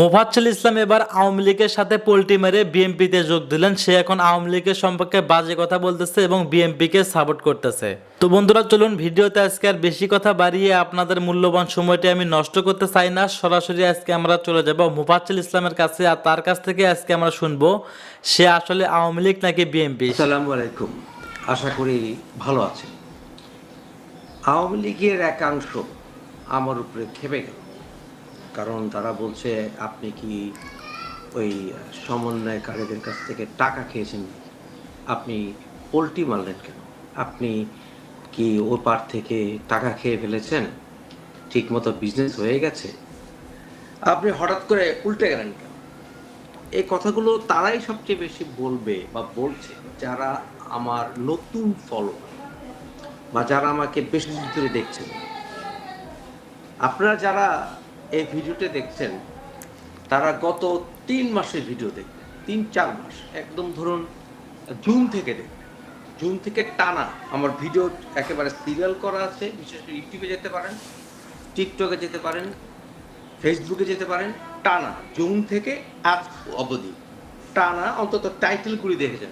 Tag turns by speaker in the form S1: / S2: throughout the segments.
S1: মোফাজ্জল ইসলাম এবার আওয়ামী লীগের সাথে পোল্টি মেরে বিএনপিতে যোগ দিলেন। সে এখন আওয়ামী লীগের সম্পর্কে বাজে কথা বলতেছে এবং বিএনপিকে সাপোর্ট করতেছে। তো বন্ধুরা, চলুন ভিডিওতে আজকে আর বেশি কথা বাড়িয়ে আপনাদের মূল্যবান সময়টি আমি নষ্ট করতে চাই না। সরাসরি আজকে আমরা চলে যাব মুফাজ্জল ইসলামের কাছে আর তার কাছ থেকে আজকে আমরা শুনব, সে আসলে আওয়ামী লীগ নাকি বিএনপি?
S2: আসসালামু আলাইকুম। আশা করি ভালো আছেন। আওয়ামী লীগের একাংশ আমার উপরে খেপে গেল। কারণ তারা বলছে, আপনি কি ওই সমন্বয়কারীদের কাছ থেকে টাকা খেয়েছেন? আপনি পোলট্রি মারলেন কেন? আপনি কি ও পার থেকে টাকা খেয়ে ফেলেছেন? ঠিকমতো বিজনেস হয়ে গেছে? আপনি হঠাৎ করে উল্টে গেলেন কেন? এই কথাগুলো তারাই সবচেয়ে বেশি বলবে বা বলছে যারা আমার নতুন ফলো বা যারা আমাকে বেশি ধরে দেখছেন। আপনারা যারা এই ভিডিওতে দেখছেন, তারা গত তিন মাসের ভিডিও দেখবেন তিন চার মাস। একদম ধরুন, জুন থেকে দেখবেন জুন থেকে টানা আমার ভিডিও একেবারে সিরিয়াল করা আছে, বিশেষ করে ইউটিউবে যেতে পারেন, টিকটকে যেতে পারেন, ফেসবুকে যেতে পারেন, টানা, জুন থেকে আজ অবধি। টানা অন্তত টাইটেলগুলি দেখে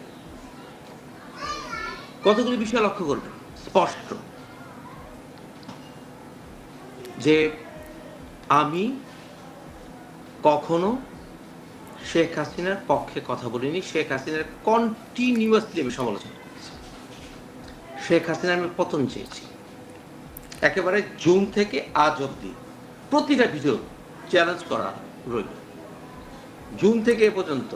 S2: কতগুলি বিষয় লক্ষ্য করবেন? স্পষ্ট। যে আমি কখনো শেখ হাসিনার পক্ষে কথা বলিনি। শেখ হাসিনার কন্টিনিউয়াসলি আমি সমালোচনা করেছি। শেখ হাসিনা আমি পতন চেয়েছি। একেবারে জুন থেকে আজ অবধি প্রতিটা ভিডিও চ্যালেঞ্জ করা রইল। জুন থেকে এ পর্যন্ত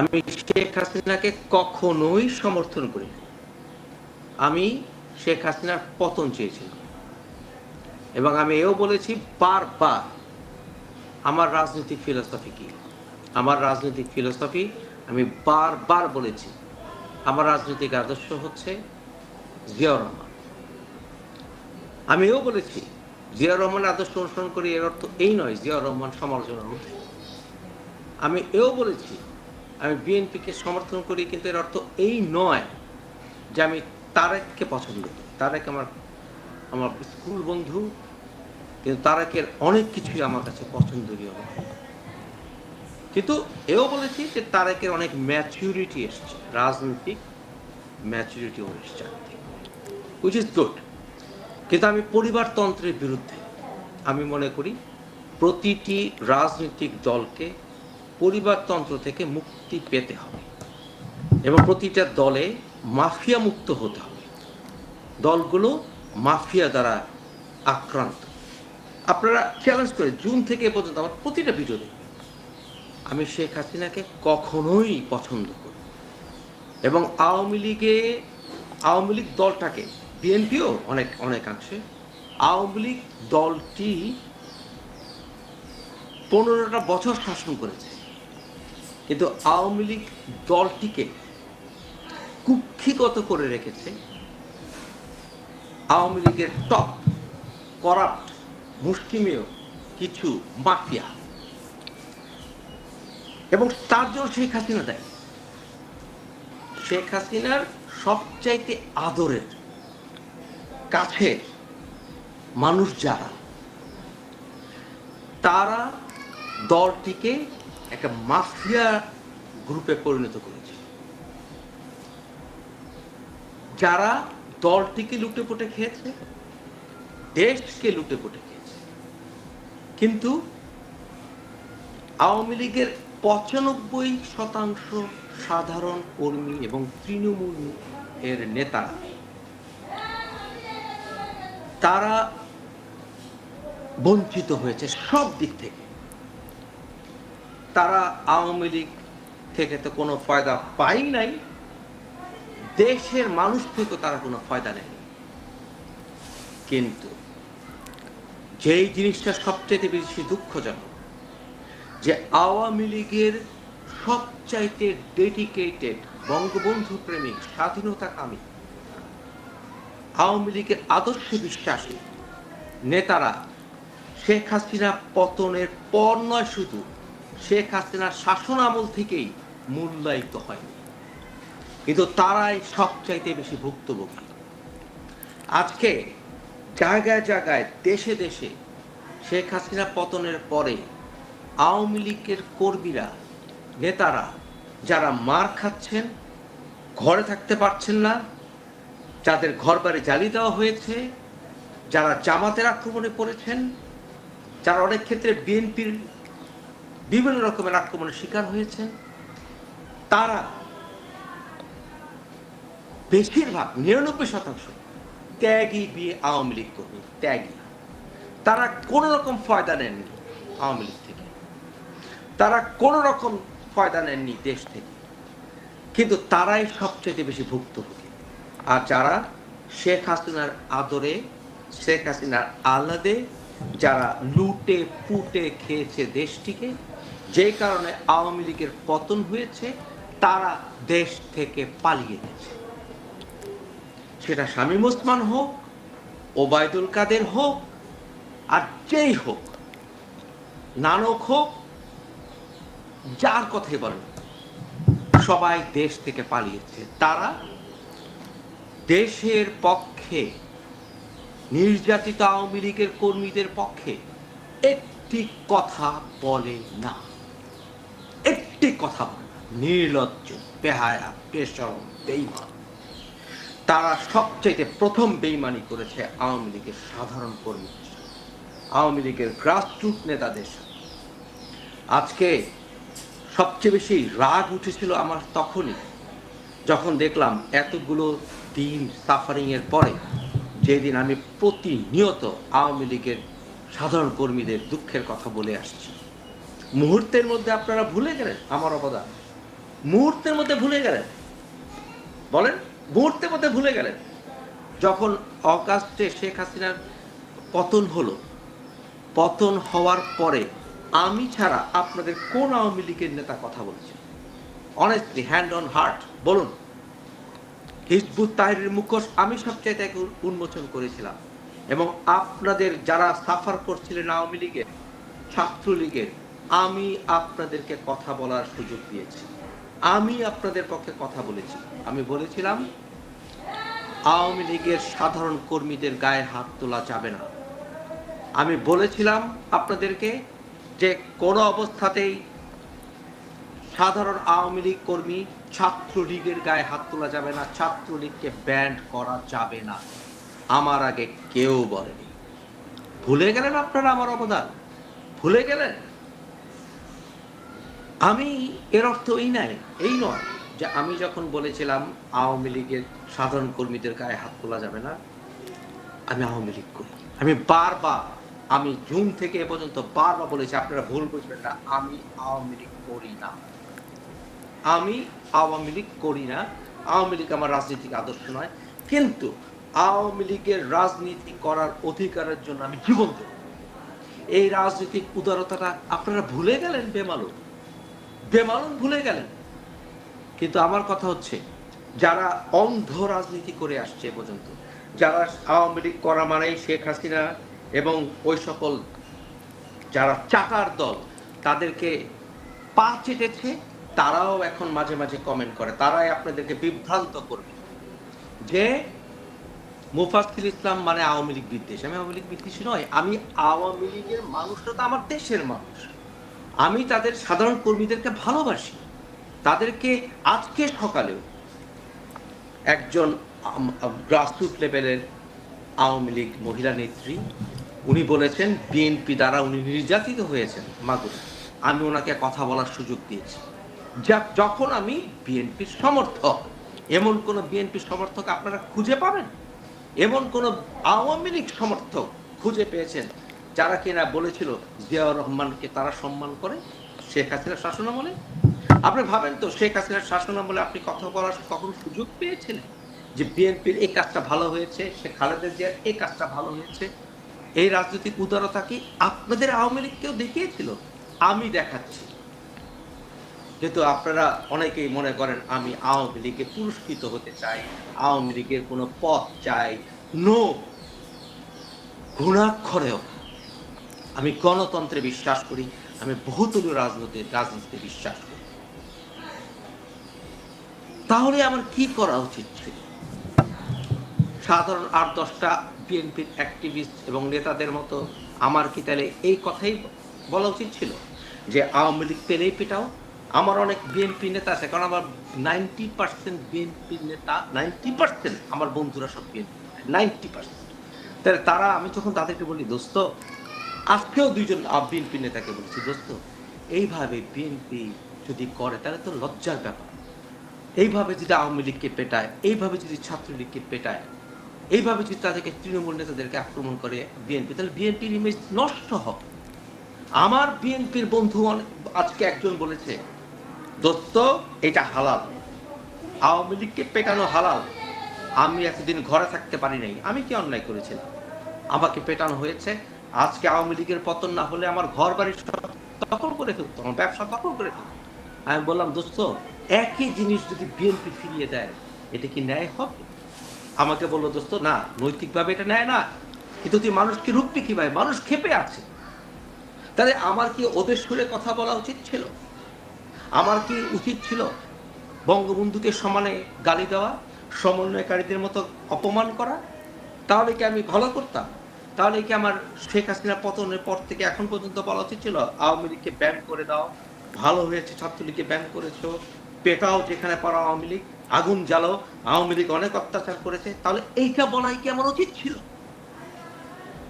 S2: আমি শেখ হাসিনাকে কখনোই সমর্থন করিনি। আমি শেখ হাসিনার পতন চেয়েছিলাম। এবং আমি এও বলেছি, বারবার আমার রাজনৈতিক ফিলোসফি কি? আমার রাজনৈতিক ফিলোসফি আমি বারবার বলেছি, আমার রাজনৈতিক আদর্শ হচ্ছে জিয়াউর রহমান। আমি এও বলেছি, জিয়াউর রহমান আদর্শ অনুসরণ করি এর অর্থ এই নয়, জিয়াউর রহমান সমালোচনার মধ্যে। আমি এও বলেছি, আমি বিএনপিকে সমর্থন করি কিন্তু এর অর্থ এই নয় যে আমি তারেককে পছন্দ করি। তারেক আমার আমার স্কুল বন্ধু কিন্তু তারেকের অনেক কিছুই আমার কাছে পছন্দনীয়। নয় কিন্তু এও বলেছি যে তারেকের অনেক ম্যাচুরিটি এসছে, রাজনৈতিক ম্যাচুরিটি এসছে। উইচ ইজ গুড কিন্তু আমি পরিবারতন্ত্রের বিরুদ্ধে আমি মনে করি প্রতিটি রাজনৈতিক দলকে পরিবারতন্ত্র থেকে মুক্তি পেতে হবে এবং প্রতিটা দলে মাফিয়া মুক্ত হতে হবে। দলগুলো মাফিয়া দ্বারা আক্রান্ত। আপনারা চ্যালেঞ্জ করে জুন থেকে পর্যন্ত আমার প্রতিটা ভিডিও দেখবেন আমি শেখ হাসিনাকে কখনোই পছন্দ করি এবং আওয়ামী লীগে, আওয়ামী লীগ দলটাকে, বিএনপিও অনেক, অনেকাংশে, আওয়ামী লীগ দলটি পনেরোটা বছর শাসন করেছে। কিন্তু আওয়ামী লীগ দলটিকে কুক্ষিগত করে রেখেছে। আওয়ামী লীগের টপ করাপ্ট মুষ্টিমেয় কিছু মাফিয়া। এবং তার জন্য শেখ হাসিনা দেয়। শেখ হাসিনার সবচাইতে আদরের কাছে মানুষ যারা, তারা দলটিকে একটা মাফিয়া গ্রুপে পরিণত করেছে। যারা দলটিকে লুটে পুটে খেয়েছে, দেশকে লুটে পুটে কিন্তু আওয়ামী লীগের পঁচানব্বই শতাংশ সাধারণ কর্মী এবং তৃণমূল এর নেতা তারা বঞ্চিত হয়েছে সব দিক থেকে। তারা আওয়ামী লীগ থেকে তো কোনো ফায়দা পাই নাই, দেশের মানুষ থেকে তারা কোনো ফায়দা নেই কিন্তু যেই জিনিসটা সবচেয়ে বেশি দুঃখজনক, যে আওয়ামী লীগের সবচাইতে ডেডিকেটেড বঙ্গবন্ধু প্রেমিক স্বাধীনতাকামী আওয়ামী লীগের আদর্শে বিশ্বাসী নেতারা শেখ হাসিনা পতনের পর নয় শুধু শেখ হাসিনার শাসন আমল থেকেই মূল্যায়িত হয়নি। কিন্তু তারাই সবচাইতে বেশি ভুক্তভোগী। আজকে জায়গায় জায়গায়, দেশে দেশে শেখ হাসিনা পতনের পরে আওয়ামী লীগের কর্মীরা, নেতারা যারা মার খাচ্ছেন, ঘরে থাকতে পারছেন না, যাদের ঘর বাড়ি জ্বালিয়ে দেওয়া হয়েছে, যারা জামাতের আক্রমণে পড়েছেন, যারা অনেক ক্ষেত্রে বিএনপির বিভিন্ন রকমের আক্রমণের শিকার হয়েছেন, তারা বেশিরভাগ নিরানব্বই শতাংশ ত্যাগী বিয়ে আওয়ামী লীগ কর্মী, ত্যাগী। তারা কোনো রকম ফয়দা নেননি আওয়ামী লীগ থেকে। তারা কোনো রকম ফয়দা নেননি দেশ থেকে। কিন্তু তারাই সবচেয়ে বেশি ভুক্তভোগী। আর যারা শেখ হাসিনার আদরে, শেখ হাসিনার আহ্লাদে, যারা লুটে, পুটে খেয়েছে দেশটিকে, যে কারণে আওয়ামী লীগের পতন হয়েছে, তারা দেশ থেকে পালিয়ে গেছে। সেটা শামীম ওসমান হোক, ওবায়দুল কাদের হোক, আর যেই হোক, নানক হোক, যার কথাই বলেন, সবাই দেশ থেকে পালিয়েছে। তারা দেশের পক্ষে, নির্যাতিত আওয়ামী লীগের কর্মীদের পক্ষে একটি কথা বলে না। একটি কথা বলে না। নির্লজ্জ, বেহায়া, বেসরম বেইমান তারা সবচেয়ে প্রথম বেইমানি করেছে আওয়ামী লীগের সাধারণ কর্মীদের সাথে, আওয়ামী লীগের গ্রাসরুট নেতাদের সাথে। আজকে সবচেয়ে বেশি রাগ উঠেছিল আমার তখনই যখন দেখলাম এতগুলো দিন সাফারিং এর পরে যেদিন আমি প্রতিনিয়ত আওয়ামী লীগের সাধারণ কর্মীদের দুঃখের কথা বলে আসছি। মুহূর্তের মধ্যে আপনারা ভুলে গেলেন আমার অবদান। মুহূর্তের মধ্যে ভুলে গেলেন। বলেন? মুহূর্তের মধ্যে ভুলে গেলেন। যখন অগাস্টে শেখ হাসিনার পতন হলো, পতন হওয়ার পরে আমি ছাড়া আপনাদের কোন আওয়ামী লীগের নেতা কথা বলেছে অনেস্টলি হ্যান্ড অন হার্ট বলুন। হিজবুত তাহিরের মুখোশ আমি সবচেয়ে তাকে উন্মোচন করেছিলাম এবং আপনাদের যারা সাফার করছিলেন আওয়ামী লীগের, ছাত্রলীগের, আমি আপনাদেরকে কথা বলার সুযোগ দিয়েছি। আমি আপনাদের পক্ষে কথা বলেছি। আমি বলেছিলাম, আওয়ামী লীগের সাধারণ কর্মীদের গায়ে হাত তোলা যাবে না। আমি বলেছিলাম আপনাদেরকে যে কোনো অবস্থাতেই সাধারণ আওয়ামী লীগ কর্মী ছাত্রলীগের গায়ে হাত তোলা যাবে না, ছাত্রলীগকে ব্যান্ড করা যাবে না। আমার আগে কেউ বলেনি। ভুলে গেলেন আপনারা আমার অবদান? ভুলে গেলেন? আমি এর অর্থ এই নয় এই নয়। যে আমি যখন বলেছিলাম আওয়ামী লীগের সাধারণ কর্মীদের গায়ে হাত তোলা যাবে না, আমি আওয়ামী লীগ করি। আমি বারবার, আমি জুন থেকে এ পর্যন্ত বারবার বলেছি, আপনারা ভুল বুঝবেন না, আমি আওয়ামী লীগ করি না। আমি আওয়ামী লীগ করি না। আওয়ামী লীগ আমার রাজনৈতিক আদর্শ নয়। কিন্তু আওয়ামী লীগের রাজনীতি করার অধিকারের জন্য আমি জীবন দেব এই রাজনৈতিক উদারতাটা আপনারা ভুলে গেলেন, বেমালুম। বেমালুম ভুলে গেলেন। কিন্তু আমার কথা হচ্ছে, যারা অন্ধ রাজনীতি করে আসছে এ পর্যন্ত, যারা আওয়ামী লীগ করা মানেই শেখ হাসিনা এবং ওই সকল যারা চাকার দল, তাদেরকে পা চেটেছে, তারাও এখন মাঝে মাঝে কমেন্ট করে, তারাই আপনাদেরকে বিভ্রান্ত করবে। যে মুফাসিল ইসলাম মানে আওয়ামী লীগ বিদ্বেষ। আমি আওয়ামী লীগ বিদ্বেষী নয়, আমি আওয়ামী লীগের মানুষরা তো আমার দেশের মানুষ। আমি তাদের সাধারণ কর্মীদেরকে ভালোবাসি। তাদেরকে আজকে সকালেও একজন গ্রাসরুট লেভেলের আওয়ামী লীগ মহিলা নেত্রী, উনি বলেছেন বিএনপি দ্বারা উনি নির্যাতিত হয়েছেন। মাগুরে আমি ওনাকে কথা বলার সুযোগ দিয়েছি। যা- যখন আমি বিএনপির সমর্থক, এমন কোন বিএনপির সমর্থক আপনারা খুঁজে পাবেন? এমন কোন আওয়ামী লীগ সমর্থক খুঁজে পেয়েছেন যারা কিনা বলেছিল, জিয়াউর রহমানকে তারা সম্মান করে, শেখ হাসিনার শাসনামলে? আপনি ভাবেন তো, শেখ হাসিনার শাসনামলে আপনি কথা বলার কখন সুযোগ পেয়েছিলেন? যে বিএনপির এই কাজটা ভালো হয়েছে, শেখ খালেদা জিয়ার এই কাজটা ভালো হয়েছে, এই রাজনৈতিক উদারতা কি আপনাদের আওয়ামী লীগকেও দেখিয়েছিল? আমি দেখাচ্ছি। যেহেতু আপনারা অনেকেই মনে করেন আমি আওয়ামী লীগে পুরস্কৃত হতে চাই, আওয়ামী লীগের কোনো পথ চাই, নো ঘুণাক্ষরেও আমি গণতন্ত্রে বিশ্বাস করি, আমি বহুদলীয় রাজনীতি রাজনীতিতে বিশ্বাস করি। তাহলে আমার কি করা উচিত ছিল? সাধারণ আট, দশটা বিএনপির অ্যাক্টিভিস্ট এবং নেতাদের মতো আমার কি তাহলে এই কথাই বলা উচিত ছিল? যে আওয়ামী লীগ পেলেই পেটাও। আমার অনেক বিএনপি নেতা আছে, কারণ আমার নাইনটি পার্সেন্ট বিএনপি নেতা, নাইনটি পার্সেন্ট আমার বন্ধুরা সব বিএনপি নাইনটি পার্সেন্ট। তাহলে তারা, আমি যখন তাদেরকে বলি, দোস্ত, আজকেও দুইজন বিএনপি নেতাকে বলছি, দোস্ত, এইভাবে বিএনপি যদি করে, তাহলে তো লজ্জার ব্যাপার। এইভাবে যদি আওয়ামী লীগকে পেটায়, এইভাবে যদি ছাত্রলীগকে পেটায়, এইভাবে যদি তাদেরকে তৃণমূল নেতাদেরকে আক্রমণ করে বিএনপি তাহলে বিএনপির ইমেজ নষ্ট হবে। আমার বিএনপির বন্ধু আজকে একজন বলেছে, দোস্ত, এটা হালাল। আওয়ামী লীগকে পেটানো হালাল। আমি এতদিন ঘরে থাকতে পারি নাই। আমি কি অন্যায় করেছিলাম? আমাকে পেটানো হয়েছে। আজকে আওয়ামী লীগের পতন না হলে আমার ঘর বাড়ি দখল করে ফেলতো, আমার ব্যবসা দখল করে ফেলতো। আমি বললাম, দোস্ত একই জিনিস যদি বিএনপি ফিরিয়ে দেয়, এটা কি ন্যায় হবে? আমাকে বলল, দোস্ত, না, নৈতিকভাবে এটা নেয় না। কিন্তু তুই মানুষকে রুখবি কীভাবে মানুষ খেপে আছে। তাহলে আমার কি ওদের সুরে কথা বলা উচিত ছিল? আমার কি উচিত ছিল বঙ্গবন্ধুকে সমানে গালি দেওয়া, সমন্বয়কারীদের মতো অপমান করা? তাহলে কি আমি ভালো করতাম? তাহলে কি আমার শেখ হাসিনা পতনের পর থেকে এখন পর্যন্ত বলা উচিত ছিল, আওয়ামী লীগকে ব্যান করে দাও, ভালো হয়েছে, ছাত্রলীগকে ব্যান করেছ পেটাও যেখানে পারো আওয়ামী লীগ, আগুন জ্বালো, আওয়ামী লীগ অনেক অত্যাচার করেছে। তাহলে এইটা বলাই কি আমার উচিত ছিল?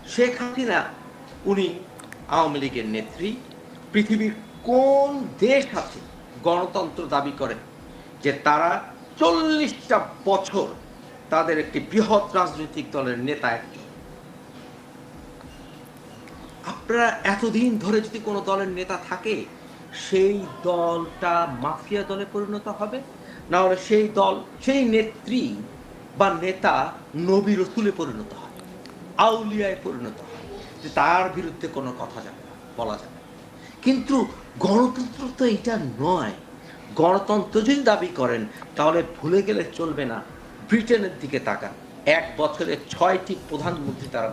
S2: শেখ হাসিনা, উনি আওয়ামী লীগের নেত্রী। পৃথিবীর কোন দেশ আছে গণতন্ত্র দাবি করে যে তারা চল্লিশটা বছর তাদের একটি বৃহৎ রাজনৈতিক দলের নেতা একজন? আপনারা এতদিন ধরে যদি কোনো দলের নেতা থাকে সেই দলটা মাফিয়া দলে পরিণত হবে। না হলে সেই দল, সেই নেত্রী বা নেতা নবী রসুলে পরিণত হবে, আউলিয়ায় পরিণত হয় যে তার বিরুদ্ধে কোনো কথা যাবে না, বলা যাবে। কিন্তু গণতন্ত্র তো এটা নয়। গণতন্ত্র যদি দাবি করেন, তাহলে ভুলে গেলে চলবে না। ব্রিটেনের দিকে তাকান। এক বছরে ছয়টি প্রধানমন্ত্রী তারা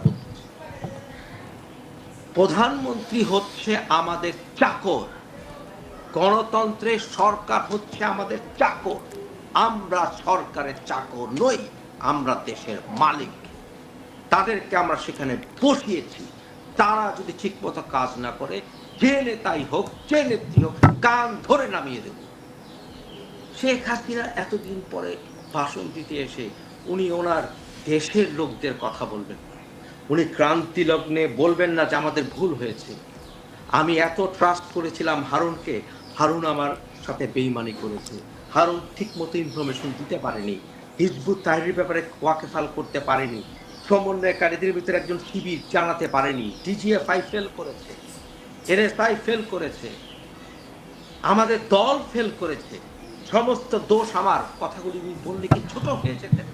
S2: প্রধানমন্ত্রী হচ্ছে আমাদের চাকর। গণতন্ত্রের সরকার হচ্ছে আমাদের চাকর। আমরা সরকারের চাকর নই, আমরা দেশের মালিক। তাদেরকে আমরা সেখানে বসিয়েছি। তারা যদি ঠিকমতো কাজ না করে, যে নেতাই হোক, যে নেত্রী হোক, কান ধরে নামিয়ে দেব। শেখ হাসিনা এতদিন পরে ভাষণ দিতে এসে উনি ওনার দেশের লোকদের কথা বলবেন উনি ক্রান্তি লগ্নে বলবেন না যে আমাদের ভুল হয়েছে। আমি এত ট্রাস্ট করেছিলাম হারুনকে হারুন আমার সাথে বেইমানি করেছে। হারুন ঠিক মতো ইনফরমেশন দিতে পারেনি। হিজবুত তাহরির ব্যাপারে ওয়াকেফাল করতে পারেনি। সমন্বয়কারীদের ভিতরে একজন শিবির জানাতে পারেনি। ডিজিএফআই ফেল করেছে। এনএসআই ফেল করেছে। আমাদের দল ফেল করেছে। সমস্ত দোষ আমার। কথাগুলি উনি বললে কি ছোট হয়ে যেতেন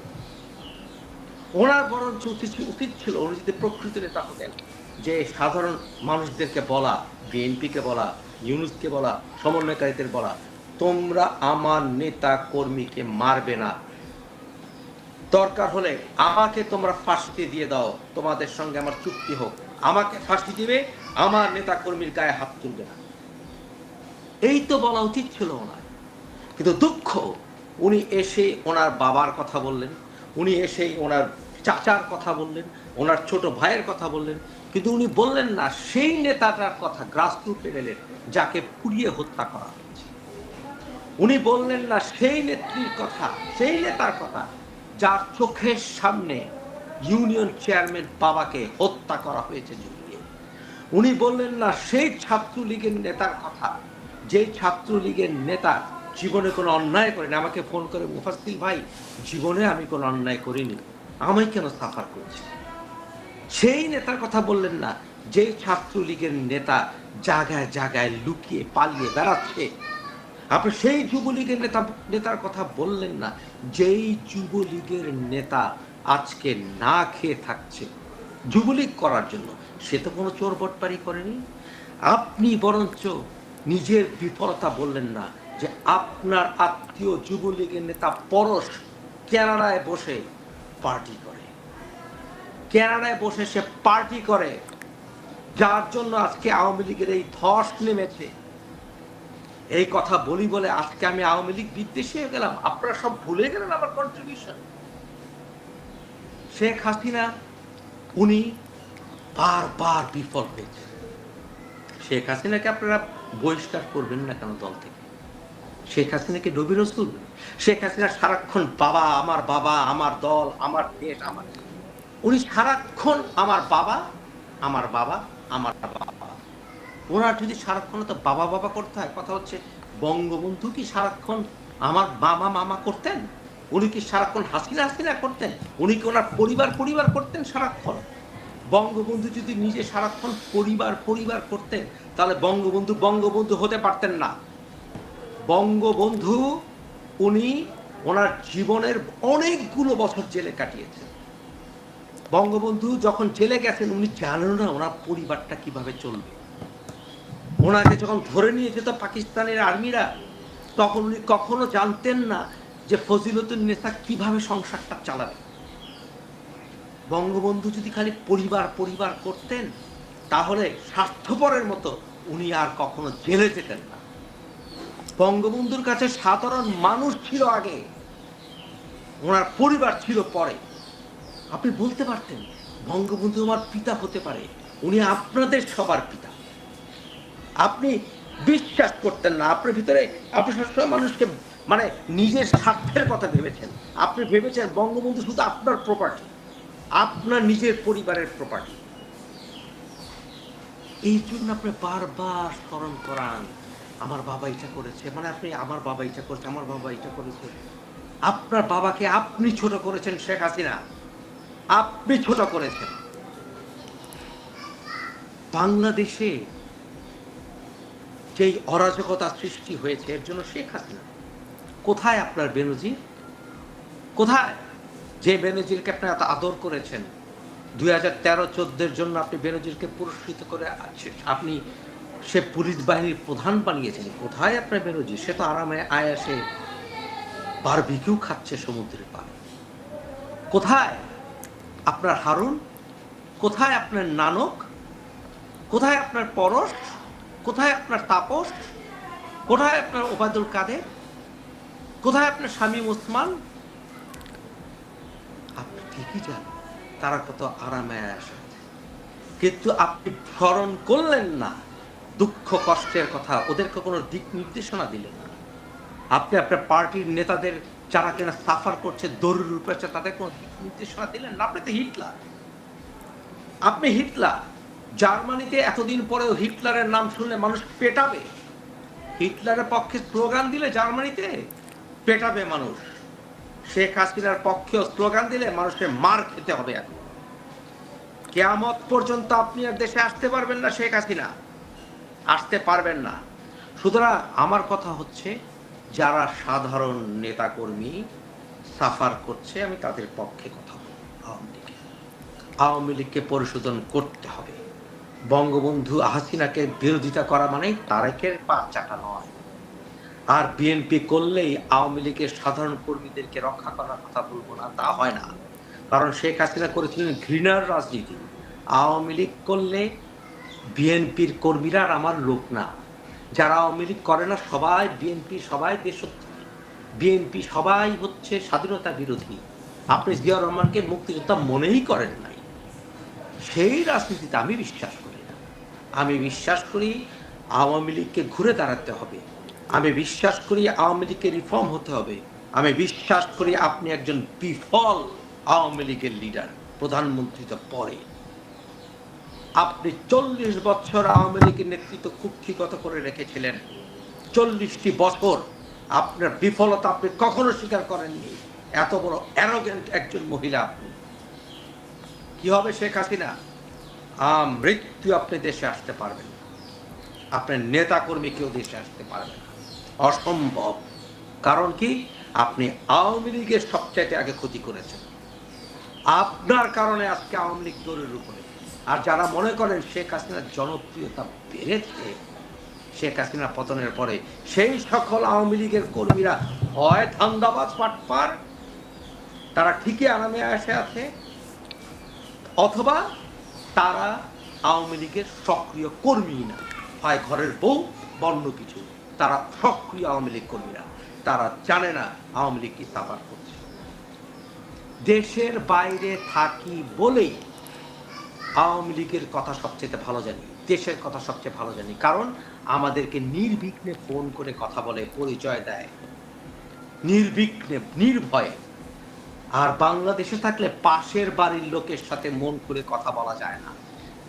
S2: ওনার বরঞ্চ উচিত উচিত ছিল উনি যদি প্রকৃত নেতা হতেন। যে সাধারণ মানুষদেরকে বলা বিএনপিকে বলা ইউনুসকে বলা, সমন্বয়কারীদের বলা, তোমরা আমার নেতা কর্মীকে মারবে না। দরকার হলে আমাকে তোমরা ফাঁসিতে দিয়ে দাও, তোমাদের সঙ্গে আমার চুক্তি হোক। আমাকে ফাঁসি দিবে, আমার নেতা কর্মীর গায়ে হাত তুলবে না। এই তো বলা উচিত ছিল ওনার। কিন্তু দুঃখ, উনি এসে ওনার বাবার কথা বললেন, উনি এসে ওনার চাচার কথা বললেন, ওনার ছোট ভাইয়ের কথা বললেন কিন্তু উনি বললেন না, সেই নেতাটার কথা গ্রাসরুট লেভেলের যাকে পুড়িয়ে হত্যা করা হয়েছে। উনি বললেন না, সেই নেত্রীর কথা, সেই নেতার কথা, যার চোখের সামনে ইউনিয়ন চেয়ারম্যান বাবাকে হত্যা করা হয়েছে ঝুলিয়ে উনি বললেন না, সেই ছাত্রলীগের নেতার কথা যে ছাত্রলীগের নেতা জীবনে কোনো অন্যায় করেনি। আমাকে ফোন করে মুফাসিল ভাই, জীবনে আমি কোনো অন্যায় করিনি। আমায় কেন সাফার করছি সেই নেতার কথা বললেন না, যে ছাত্রলীগের নেতা জায়গায় জায়গায় লুকিয়ে পালিয়ে বেড়াচ্ছে। আপনি সেই যুবলীগের নেতা, নেতার কথা বললেন না, যেই যুবলীগের নেতা আজকে না খেয়ে থাকছে যুবলীগ করার জন্য। সে তো কোনো চোর বটপারি করেনি। আপনি বরঞ্চ নিজের বিফলতা বললেন না, যে আপনার আত্মীয় যুবলীগের নেতা পরশ কেনাডায় বসে পার্টি করে। কেনাডায় বসে সে পার্টি করে, যার জন্য আজকে আওয়ামী লীগের এই ধস নেমেছে। এই কথা বলি বলে আজকে আমি আওয়ামী লীগ বিদ্বেষী হয়ে গেলাম। আপনারা সব ভুলে গেলেন আমার কন্ট্রিবিউশন শেখ হাসিনা, উনি বারবার বিফল হয়েছে। শেখ হাসিনাকে আপনারা বহিষ্কার করবেন না কেন দল থেকে? শেখ হাসিনাকে নবী রসুল? শেখ হাসিনা সারাক্ষণ বাবা, আমার বাবা, আমার দল, আমার দেশ, আমার উনি সারাক্ষণ আমার বাবা আমার বাবা আমার বাবা। ওনার যদি সারাক্ষণ তো বাবা বাবা করতে হয়, কথা হচ্ছে, বঙ্গবন্ধু কি সারাক্ষণ আমার বাবা মামা করতেন? উনি কি সারাক্ষণ হাসিনা হাসিনা করতেন? উনি কি ওনার পরিবার পরিবার করতেন সারাক্ষণ? বঙ্গবন্ধু যদি নিজে সারাক্ষণ পরিবার পরিবার করতেন, তাহলে বঙ্গবন্ধু বঙ্গবন্ধু হতে পারতেন না। বঙ্গবন্ধু উনি ওনার জীবনের অনেকগুলো বছর জেলে কাটিয়েছেন। বঙ্গবন্ধু যখন জেলে গেছেন, উনি জানেন না ওনার পরিবারটা কীভাবে চলবে। ওনাকে যখন ধরে নিয়ে যেত পাকিস্তানের আর্মিরা, তখন উনি কখনো জানতেন না যে ফজিলতুল নেতা কীভাবে সংসারটা চালাবে। বঙ্গবন্ধু যদি খালি পরিবার পরিবার করতেন, তাহলে স্বার্থপরের মতো উনি আর কখনো জেলে যেতেন না। বঙ্গবন্ধুর কাছে সাধারণ মানুষ ছিল আগে, ওনার পরিবার ছিল পরে। আপনি বলতে পারতেন, বঙ্গবন্ধু আমার পিতা হতে পারে। উনি আপনাদের সবার পিতা। আপনি বিশ্বাস করতেন না, আপনার ভিতরে আপনি সবসময় মানুষকে মানে নিজের স্বার্থের কথা ভেবেছেন। আপনি ভেবেছেন বঙ্গবন্ধু শুধু আপনার প্রপার্টি আপনার নিজের পরিবারের প্রপার্টি এই জন্য আপনি বারবার স্মরণ করান, আমার বাবা এটা করেছে মানে আপনি আমার বাবা এটা করেছে আমার বাবা এটা করেছে। আপনার বাবাকে আপনি ছোট করেছেন শেখ হাসিনা। আপনি ছোট করেছেন। বাংলাদেশে যেই অরাজকতা সৃষ্টি হয়েছে, এর জন্য শেখ হাসিনা। কোথায় আপনার বেনজির? কোথায়? যে বেনজিরকে আপনি এত আদর করেছেন, দুই হাজার তেরো চোদ্দের জন্য আপনি বেনজিরকে পুরস্কৃত করে আপনি সে পুলিশ বাহিনীর প্রধান বানিয়েছেন। কোথায় আপনার বেনজির? সে তো আরামে আয়াসে বারবিকিউ খাচ্ছে সমুদ্রের পাড়ে। কোথায়? আপনার হারুন, কোথায় আপনার নানক, কোথায় আপনার পরশ, কোথায় আপনার তাপস, কোথায় আপনার ওবায়দুল কাদের, কোথায় আপনার স্বামী ওসমান? আপনি ঠিকই জানেন, তারা কত আরামে আসে। কিন্তু আপনি স্মরণ করলেন না, দুঃখ, কষ্টের কথা, ওদেরকে কোনো দিক নির্দেশনা দিলেন না। আপনি আপনার পার্টির নেতাদের যারা কিনা সাফার করছে, দরুর রূপে তাদের কোনো নির্দেশনা দিলেন না। আপনি তো হিটলার। আপনি হিটলার। জার্মানিতে এতদিন পরেও হিটলারের নাম শুনলে মানুষ পেটাবে। হিটলারের পক্ষে স্লোগান দিলে জার্মানিতে পেটাবে মানুষ। শেখ হাসিনার পক্ষেও স্লোগান দিলে মানুষকে মার খেতে হবে এখন। কেয়ামত পর্যন্ত আপনি আর দেশে আসতে পারবেন না শেখ হাসিনা। আসতে পারবেন না। সুতরাং আমার কথা হচ্ছে যারা সাধারণ নেতাকর্মী সাফার করছে, আমি তাদের পক্ষে কথা বলব। আওয়ামী লীগের আওয়ামী লীগকে পরিশোধন করতে হবে। বঙ্গবন্ধু হাসিনাকে বিরোধিতা করা মানেই তারেকের পা চাটা নয়। আর বিএনপি করলেই আওয়ামী লীগের সাধারণ কর্মীদেরকে রক্ষা করার কথা বলব না, তা হয় না। কারণ শেখ হাসিনা করেছিলেন ঘৃণার রাজনীতি। আওয়ামী লীগ করলে বিএনপির কর্মীরা আমার লোক না। যারা আওয়ামী লীগ করে না, সবাই বিএনপি সবাই দেশত্যাগী বিএনপি সবাই হচ্ছে স্বাধীনতা বিরোধী। আপনি জিয়া রহমানকে মুক্তিযোদ্ধা মনেই করেন নাই। সেই রাজনীতিতে আমি বিশ্বাস করি না। আমি বিশ্বাস করি আওয়ামী লীগকে ঘুরে দাঁড়াতে হবে। আমি বিশ্বাস করি আওয়ামী লীগকে রিফর্ম হতে হবে। আমি বিশ্বাস করি আপনি একজন বিফল আওয়ামী লীগের লিডার প্রধানমন্ত্রী তো পরে আপনি চল্লিশ বছর আওয়ামী লীগের নেতৃত্ব খুব কুক্ষিগত করে রেখেছিলেন। চল্লিশটি বছর আপনার বিফলতা আপনি কখনো স্বীকার করেননি। এত বড় অ্যারোগেন্ট একজন মহিলা আপনি। কি হবে শেখ হাসিনা? মৃত্যু আপনি দেশে আসতে পারবেন আপনার নেতাকর্মী কেউ দেশে আসতে পারবে না। অসম্ভব। কারণ কি? আপনি আওয়ামী লীগের সবচাইতে আগে ক্ষতি করেছেন। আপনার কারণে আজকে আওয়ামী লীগ দৌড়ের উপরে আর যারা মনে করেন শেখ হাসিনার জনপ্রিয়তা বেড়েছে, শেখ হাসিনা পতনের পরে সেই সকল আওয়ামী লীগের কর্মীরা হয় ধান্দাবাজ, পাটপার, তারা ঠিকই আরামে আসে আছে? অথবা তারা আওয়ামী লীগের সক্রিয় কর্মী না। হয় ঘরের বউ, বন্য কিছু। তারা সক্রিয় আওয়ামী লীগ কর্মীরা। তারা জানে না আওয়ামী লীগ কি সাফার করছে। দেশের বাইরে থাকি বলেই আওয়ামী লীগের কথা সবচেয়ে ভালো জানি, দেশের কথা সবচেয়ে ভালো জানি। কারণ আমাদেরকে নির্বিঘ্নে ফোন করে কথা বলে, পরিচয় দেয়। নির্বিঘ্নে, নির্ভয়ে। আর বাংলাদেশে থাকলে পাশের বাড়ির লোকের সাথে মন করে কথা বলা যায় না।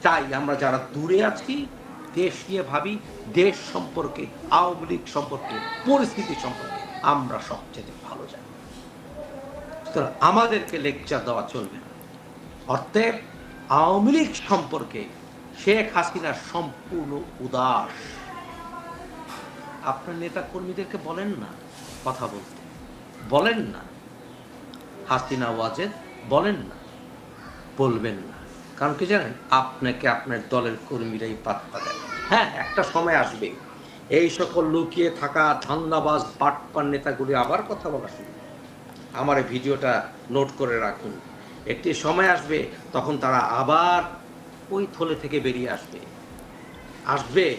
S2: তাই আমরা যারা দূরে আছি, দেশ নিয়ে ভাবি, দেশ সম্পর্কে, আওয়ামী লীগ সম্পর্কে, পরিস্থিতি সম্পর্কে আমরা সবচেয়ে ভালো জানি। আমাদেরকে লেকচার দেওয়া চলবে না। অতএব আওয়ামী লীগ সম্পর্কে শেখ হাসিনা সম্পূর্ণ উদাস। আপনার নেতা কর্মীদেরকে বলেন না কথা বলতে। বলেন না। হাসিনা ওয়াজেদ বলেন না। বলবেন না। কারণ কি জানেন? আপনাকে আপনার দলের কর্মীরাই পাত্তা দেয়। হ্যাঁ একটা সময় আসবে। এই সকল লুকিয়ে থাকা ধান্দাবাজ, বাটপার নেতাগুলি আবার কথা বলা শুরু আমার ভিডিওটা নোট করে রাখুন। একটি সময় আসবে তখন তারা আবার ওই থলে থেকে বেরিয়ে আসবে। আসবে?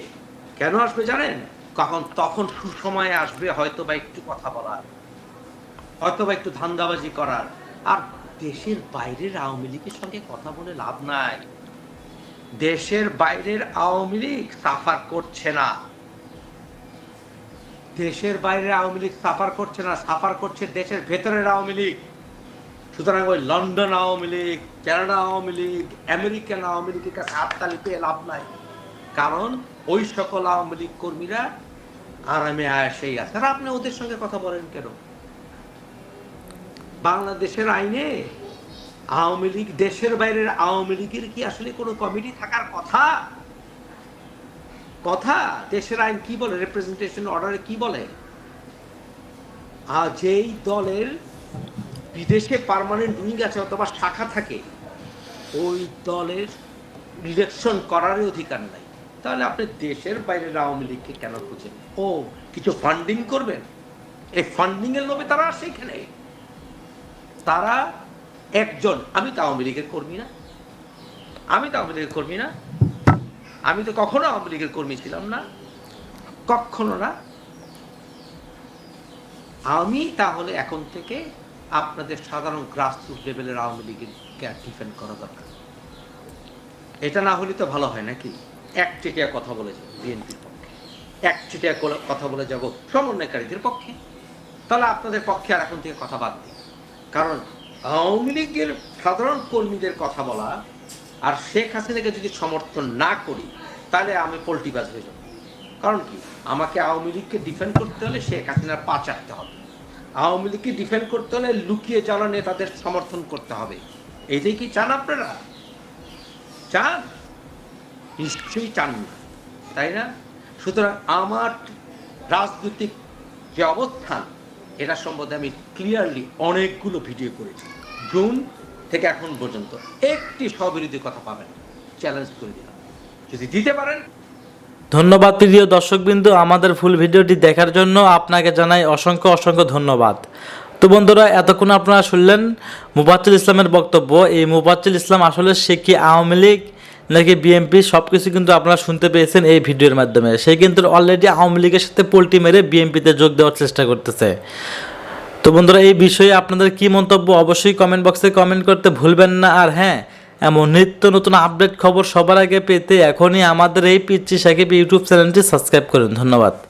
S2: কেন আসবে জানেন? কখন তখন সুসময়ে আসবে হয়তো বা একটু কথা বলার হয়তো বা একটু ধান্দাবাজি করার। আর দেশের বাইরের আওয়ামী লীগের সঙ্গে কথা বলে লাভ নাই। দেশের বাইরের আওয়ামী লীগ সাফার করছে না। দেশের বাইরের আওয়ামী লীগ সাফার করছে না, সাফার করছে দেশের ভেতরের আওয়ামী লীগ। সুতরাং ওই London Awami League, Canada Awami League, American Awami লীগের কাছে হাততালি পেয়ে লাভ নাই। কারণ ওই সকল আওয়ামী লীগ কর্মীরা আরামে আয়াসেই আছে। আর আপনি ওদের সঙ্গে কথা বলেন কেন? বাংলাদেশের আইনে আওয়ামী লীগ, দেশের বাইরের আওয়ামী লীগের কি আসলে কোনো কমিটি থাকার কথা? কথা? দেশের আইন কি বলে? রিপ্রেজেন্টেশন অর্ডারে কি বলে? আর যেই দলের বিদেশে পার্মানেন্ট উইং আছে অথবা শাখা থাকে, ওই দলের ইলেকশন করারই অধিকার নাই। তাহলে আপনি দেশের বাইরের আওয়ামী লীগকে কেন খুঁজেন? ও, কিছু ফান্ডিং করবেন? এই ফান্ডিং এর লোভে তারা আসে এখানে। তারা একজন, আমি তো আওয়ামী লীগের কর্মী না। আমি তো আওয়ামী লীগের কর্মী না। আমি তো কখনো আওয়ামী লীগের কর্মী ছিলাম না। কখনো না। আমি তাহলে এখন থেকে আপনাদের সাধারণ গ্রাসরুট লেভেলের আওয়ামী লীগের ডিফেন্ড করা দরকার? এটা না হলে তো ভালো হয় নাকি? এক চেটিয়া কথা বলে যাব বিএনপির পক্ষে। এক চেটিয়া কথা বলে যাব সমন্বয়কারীদের পক্ষে। তাহলে আপনাদের পক্ষে আর এখন থেকে কথা বাদ দিই। কারণ আওয়ামী লীগের সাধারণ কর্মীদের কথা বলা আর শেখ হাসিনাকে যদি সমর্থন না করি, তাহলে আমি পোল্টিবাজ হয়ে যাব। কারণ কি? আমাকে আওয়ামী লীগকে ডিফেন্ড করতে হলে শেখ হাসিনার পা চাটতে হবে। আওয়ামী লীগকে ডিফেন্ড করতে হলে লুকিয়ে যাওয়া নেতাদের সমর্থন করতে হবে। এইটাই কি চান আপনারা? চান? নিশ্চয়ই চান না, তাই না? সুতরাং আমার রাজনৈতিক যে অবস্থান, এটা সম্বন্ধে আমি ক্লিয়ারলি অনেকগুলো ভিডিও করেছি। জুন থেকে এখন পর্যন্ত একটি স্ববিরোধী কথা পাবেন। চ্যালেঞ্জ করে দিলাম। যদি দিতে পারেন
S1: ধন্যবাদ প্রিয় দর্শকবিন্দু আমাদের ফুল ভিডিওটি দেখার জন্য আপনাকে জানাই অসংখ্য অসংখ্য ধন্যবাদ। তো বন্ধুরা, এতক্ষণ আপনারা শুনলেন মুবাচ্চুল ইসলামের বক্তব্য। এই মুবাচ্চুল ইসলাম আসলে সে কি আওয়ামী লীগ নাকি বিএনপি সব কিছু কিন্তু আপনারা শুনতে পেয়েছেন এই ভিডিওর মাধ্যমে। সে কিন্তু অলরেডি আওয়ামী লীগের সাথে পোল্টি মেরে বিএনপিতে যোগ দেওয়ার চেষ্টা করতেছে। তো বন্ধুরা, এই বিষয়ে আপনাদের কি মন্তব্য অবশ্যই কমেন্ট বক্সে কমেন্ট করতে ভুলবেন না। আর হ্যাঁ এমন নিত্য নতুন আপডেট খবর সবার আগে পেতে এখনই আমাদের এই পিচ্ছি সাকিব ইউটিউব চ্যানেলটি সাবস্ক্রাইব করুন। ধন্যবাদ।